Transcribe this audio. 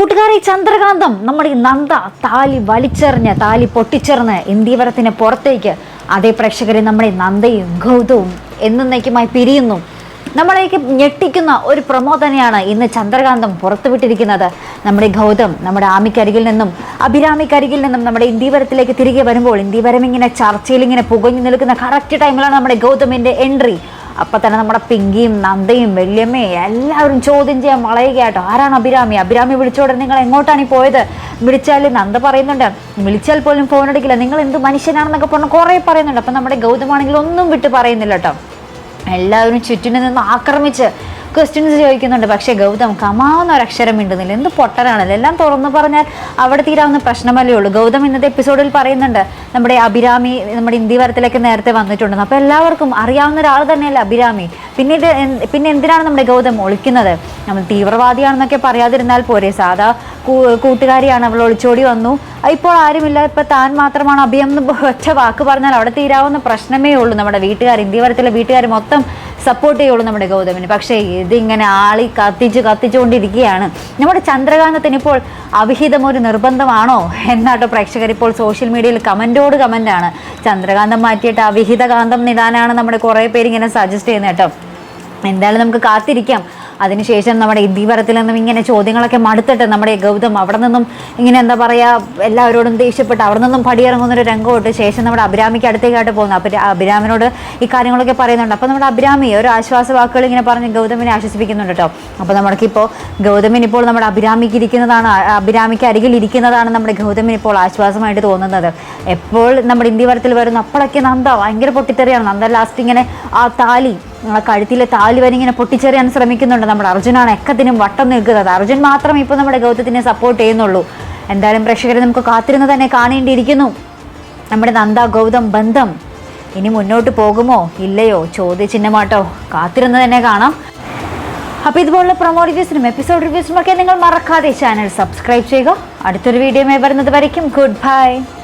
കൂട്ടുകാരെ ചന്ദ്രകാന്തം നമ്മുടെ ഈ നന്ദ താലി വലിച്ചെറിഞ്ഞ് താലി പൊട്ടിച്ചെറിഞ്ഞ് ഇന്ത്യവരത്തിന് പുറത്തേക്ക്. അതേ പ്രേക്ഷകരെ നമ്മുടെ നന്ദയും ഗൗതവും എന്നേക്കുമായി പിരിയുന്നു. നമ്മളേക്ക് ഞെട്ടിക്കുന്ന ഒരു പ്രൊമോ തന്നെയാണ് ഇന്ന് ചന്ദ്രകാന്തം പുറത്തുവിട്ടിരിക്കുന്നത്. നമ്മുടെ ഗൗതം നമ്മുടെ ആമിക്കരികിൽ നിന്നും അഭിരാമിക്കരികിൽ നിന്നും നമ്മുടെ ഇന്ത്യവരത്തിലേക്ക് തിരികെ വരുമ്പോൾ ഇന്ത്യവരം ഇങ്ങനെ ചർച്ചയിൽ ഇങ്ങനെ പുകഞ്ഞു നിൽക്കുന്ന കറക്റ്റ് ടൈമിലാണ് നമ്മുടെ ഗൗതമിന്റെ എൻട്രി അപ്പൊ തന്നെ നമ്മുടെ പിങ്കിയും നന്ദയും വല്യമ്മയും എല്ലാവരും ചോദ്യം ചെയ്യാൻ വളയുകയാട്ടോ ആരാണ് അഭിരാമി? അഭിരാമി വിളിച്ചോടെ നിങ്ങൾ എങ്ങോട്ടാണ് ഈ പോയത്? വിളിച്ചാൽ നന്ദ പറയുന്നുണ്ട്. വിളിച്ചാൽ പോലും ഫോൺ എടുക്കില്ല നിങ്ങൾ എന്ത് മനുഷ്യനാണെന്നൊക്കെ പറഞ്ഞാൽ കുറേ പറയുന്നുണ്ട്. അപ്പം നമ്മുടെ ഗൗതമാണെങ്കിൽ ഒന്നും വിട്ട് പറയുന്നില്ല കേട്ടോ. എല്ലാവരും ചുറ്റിനു നിന്ന് ആക്രമിച്ച് ക്വസ്റ്റ്യൻസ് ചോദിക്കുന്നുണ്ട്. പക്ഷേ ഗൗതം കമാവുന്ന ഒരു അക്ഷരം മിണ്ടുന്നില്ല. എന്ത് പൊട്ടനാണല്ലോ? എല്ലാം തുറന്നു പറഞ്ഞാൽ അവിടെ തീരാവുന്ന പ്രശ്നമല്ലേ ഉള്ളൂ. ഗൗതം ഇന്നത്തെ എപ്പിസോഡിൽ പറയുന്നുണ്ട്. നമ്മുടെ അഭിരാമി നമ്മുടെ ഇന്ത്യവരത്തിലേക്ക് നേരത്തെ വന്നിട്ടുണ്ടെന്ന് അപ്പോൾ എല്ലാവർക്കും അറിയാവുന്ന ഒരാൾ തന്നെയല്ലേ അഭിരാമി. പിന്നീട് പിന്നെ എന്തിനാണ് നമ്മുടെ ഗൗതം ഒളിക്കുന്നത്? നമ്മൾ തീവ്രവാദിയാണെന്നൊക്കെ പറയാതിരുന്നാൽ പോരെ. സാധാ കൂട്ടുകാരിയാണ് അവൾ ഒളിച്ചോടി വന്നു. ഇപ്പോൾ ആരുമില്ല. ഇപ്പം താൻ മാത്രമാണ് അഭിയം എന്ന് ഒറ്റ വാക്ക് പറഞ്ഞാൽ അവിടെ തീരാവുന്ന പ്രശ്നമേ ഉള്ളൂ നമ്മുടെ വീട്ടുകാർ ഇന്ത്യവരത്തിലെ വീട്ടുകാർ മൊത്തം സപ്പോർട്ട് ചെയ്യുള്ളൂ നമ്മുടെ ഗൗതമിന്. പക്ഷേ ഇതിങ്ങനെ ആളി കത്തിച്ച് കത്തിച്ചുകൊണ്ടിരിക്കുകയാണ്. നമ്മുടെ ചന്ദ്രകാന്തത്തിന് ഇപ്പോൾ അവിഹിതം ഒരു നിർബന്ധമാണോ? എന്നാട്ടോ പ്രേക്ഷകർ ഇപ്പോൾ സോഷ്യൽ മീഡിയയിൽ കമന്റോട് കമന്റാണ് ചന്ദ്രകാന്തം മാറ്റിയിട്ട് അവിഹിതകാന്തം നിടാനാണ് നമ്മുടെ കുറേ പേര് ഇങ്ങനെ സജസ്റ്റ് ചെയ്യുന്നത് കേട്ടോ. എന്തായാലും നമുക്ക് കാത്തിരിക്കാം. അതിനുശേഷം നമ്മുടെ ഇതിവരത്തിൽ നിന്നും ഇങ്ങനെ ചോദ്യങ്ങളൊക്കെ മടുത്തിട്ട് നമ്മുടെ ഗൗതം അവിടെ നിന്നും ഇങ്ങനെ എന്താ പറയുക എല്ലാവരോടും ദേഷ്യപ്പെട്ട് അവിടെ നിന്നും പടിയിറങ്ങുന്ന ഒരു രംഗമായിട്ട് ശേഷം നമ്മുടെ അഭിരാമിക്ക് അടുത്തേക്കായിട്ട് പോകുന്നു. അപ്പം അഭിരാമിനോട് ഈ കാര്യങ്ങളൊക്കെ പറയുന്നുണ്ട്. അപ്പോൾ നമ്മുടെ അഭിരാമി ഒരു ആശ്വാസ വാക്കുകൾ ഇങ്ങനെ പറഞ്ഞ് ഗൗതമിനെ ആശ്വസിപ്പിക്കുന്നുണ്ട് കേട്ടോ അപ്പോൾ നമുക്കിപ്പോൾ ഗൗതമിന് ഇപ്പോൾ നമ്മുടെ അഭിരാമിക്ക് ഇരിക്കുന്നതാണ് അഭിരാമിക്ക് അരികിൽ ഇരിക്കുന്നതാണ് നമ്മുടെ ഗൗതമിന് ഇപ്പോൾ ആശ്വാസമായിട്ട് തോന്നുന്നത്. എപ്പോൾ നമ്മുടെ ഇന്ത്യവരത്തിൽ വരുന്നു അപ്പോഴൊക്കെ നന്ദ ഭയങ്കര പൊട്ടിത്തെറിയാണ്. നന്ദ ലാസ്റ്റ് ഇങ്ങനെ ആ താലി ആ കഴുത്തിലെ താലി പൊട്ടിച്ചെറിയാൻ ശ്രമിക്കുന്നുണ്ട് നമ്മുടെ അർജുനാണ് എക്കത്തിനും വട്ടം നിൽക്കുന്നത്. അർജുൻ മാത്രം ഇപ്പോൾ നമ്മുടെ ഗൗതത്തിനെ സപ്പോർട്ട് ചെയ്യുന്നുള്ളൂ. എന്തായാലും പ്രേക്ഷകരെ നമുക്ക് കാത്തിരുന്ന് തന്നെ കാണേണ്ടിയിരിക്കുന്നു. നമ്മുടെ നന്ദ ഗൗതം ബന്ധം ഇനി മുന്നോട്ട് പോകുമോ? ഇല്ലയോ? ചോദ്യചിഹ്നമാട്ടോ. കാത്തിരുന്ന് തന്നെ കാണാം. അപ്പോൾ ഇതുപോലുള്ള പ്രൊമോ റിവ്യൂസിനും എപ്പിസോഡ് റിവ്യൂസിനും ഒക്കെ നിങ്ങൾ മറക്കാതെ ചാനൽ സബ്സ്ക്രൈബ് ചെയ്യുക. അടുത്തൊരു വീഡിയോ വരുന്നത് വരയ്ക്കും. Good bye